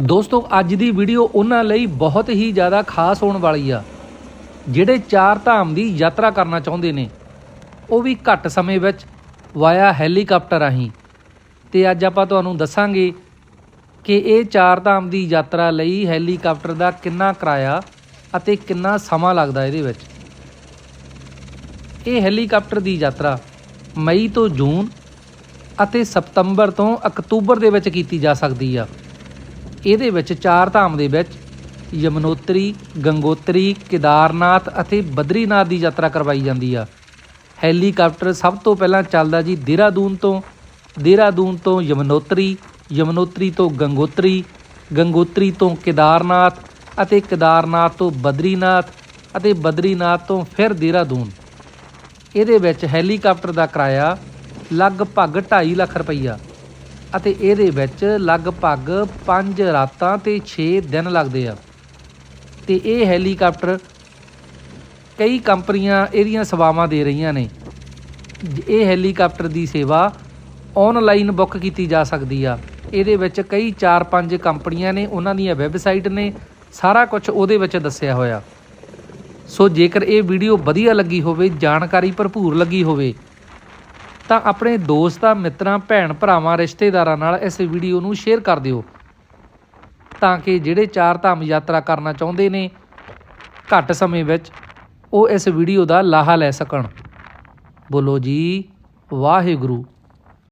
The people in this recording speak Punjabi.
ਦੋਸਤੋ, ਅੱਜ ਦੀ ਵੀਡੀਓ ਉਹਨਾਂ ਲਈ ਬਹੁਤ ਹੀ ਜ਼ਿਆਦਾ ਖਾਸ ਹੋਣ ਵਾਲੀ ਆ, ਜਿਹੜੇ ਚਾਰ ਧਾਮ ਦੀ ਯਾਤਰਾ ਕਰਨਾ ਚਾਹੁੰਦੇ ਨੇ। ਉਹ ਵੀ ਘੱਟ ਸਮੇਂ ਵਿੱਚ ਵਾਇਆ ਹੈਲੀਕਾਪਟਰ ਰਾਹੀਂ। ਤੇ ਅੱਜ ਆਪਾਂ ਤੁਹਾਨੂੰ ਦੱਸਾਂਗੇ ਕਿ ਇਹ ਚਾਰ ਧਾਮ ਦੀ ਯਾਤਰਾ ਲਈ ਹੈਲੀਕਾਪਟਰ ਦਾ ਕਿੰਨਾ ਕਿਰਾਇਆ ਅਤੇ ਕਿੰਨਾ ਸਮਾਂ ਲੱਗਦਾ ਇਹਦੇ ਵਿੱਚ। ਇਹ ਹੈਲੀਕਾਪਟਰ ਦੀ ਯਾਤਰਾ ਮਈ ਤੋਂ ਜੂਨ ਅਤੇ ਸਤੰਬਰ ਤੋਂ ਅਕਤੂਬਰ ਦੇ ਵਿੱਚ ਕੀਤੀ ਜਾ ਸਕਦੀ ਆ। ਇਹਦੇ ਵਿੱਚ ਚਾਰ ਧਾਮ ਦੇ ਵਿੱਚ ਯਮਨੋਤਰੀ, ਗੰਗੋਤਰੀ, ਕੇਦਾਰਨਾਥ ਅਤੇ ਬਦਰੀਨਾਥ ਦੀ ਯਾਤਰਾ ਕਰਵਾਈ ਜਾਂਦੀ ਆ। ਹੈਲੀਕਾਪਟਰ ਸਭ ਤੋਂ ਪਹਿਲਾਂ ਚੱਲਦਾ ਜੀ ਦੇਹਰਾਦੂਨ ਤੋਂ। ਦੇਹਰਾਦੂਨ ਤੋਂ ਯਮਨੋਤਰੀ ਯਮਨੋਤਰੀ ਤੋਂ ਗੰਗੋਤਰੀ ਗੰਗੋਤਰੀ ਤੋਂ ਕੇਦਾਰਨਾਥ ਅਤੇ ਕੇਦਾਰਨਾਥ ਤੋਂ ਬਦਰੀਨਾਥ ਅਤੇ ਬਦਰੀਨਾਥ ਤੋਂ ਫਿਰ ਦੇਹਰਾਦੂਨ। ਇਹਦੇ ਵਿੱਚ ਹੈਲੀਕਾਪਟਰ ਦਾ ਕਿਰਾਇਆ ਲਗਭਗ 2.5 ਲੱਖ ਰੁਪਈਆ। ਅਤੇ ਇਹਦੇ ਵਿੱਚ ਲਗਭਗ 5 ਰਾਤਾਂ ਤੇ 6 ਦਿਨ ਲੱਗਦੇ ਆ। ਤੇ ਇਹ ਹੈਲੀਕਾਪਟਰ ਕਈ ਕੰਪਨੀਆਂ ਇਹਦੀਆਂ ਸੇਵਾਵਾਂ ਦੇ ਰਹੀਆਂ ਨੇ। ਇਹ ਹੈਲੀਕਾਪਟਰ ਦੀ ਸੇਵਾ ਆਨਲਾਈਨ ਬੁੱਕ ਕੀਤੀ ਜਾ ਸਕਦੀ ਆ। ਇਹਦੇ ਵਿੱਚ ਕਈ 4-5 ਕੰਪਨੀਆਂ ਨੇ, ਉਹਨਾਂ ਦੀਆਂ ਵੈਬਸਾਈਟ ਨੇ, ਸਾਰਾ ਕੁਝ ਉਹਦੇ ਵਿੱਚ ਦੱਸਿਆ ਹੋਇਆ। ਸੋ ਜੇਕਰ ਇਹ ਵੀਡੀਓ ਵਧੀਆ ਲੱਗੀ ਹੋਵੇ, ਜਾਣਕਾਰੀ ਭਰਪੂਰ ਲੱਗੀ ਹੋਵੇ ਤਾਂ ਆਪਣੇ ਦੋਸਤਾਂ, ਮਿੱਤਰਾਂ, ਭੈਣ ਭਰਾਵਾਂ, ਰਿਸ਼ਤੇਦਾਰਾਂ ਨਾਲ ਇਸ ਵੀਡੀਓ ਨੂੰ ਸ਼ੇਅਰ ਕਰ ਦਿਓ। ਤਾਂ ਕਿ ਜਿਹੜੇ ਚਾਰ ਧਾਮ ਯਾਤਰਾ ਕਰਨਾ ਚਾਹੁੰਦੇ ਨੇ, ਘੱਟ ਸਮੇਂ ਵਿੱਚ ਉਹ ਇਸ ਵੀਡੀਓ ਦਾ ਲਾਹਾ ਲੈ ਸਕਣ। ਬੋਲੋ ਜੀ, ਵਾਹਿਗੁਰੂ।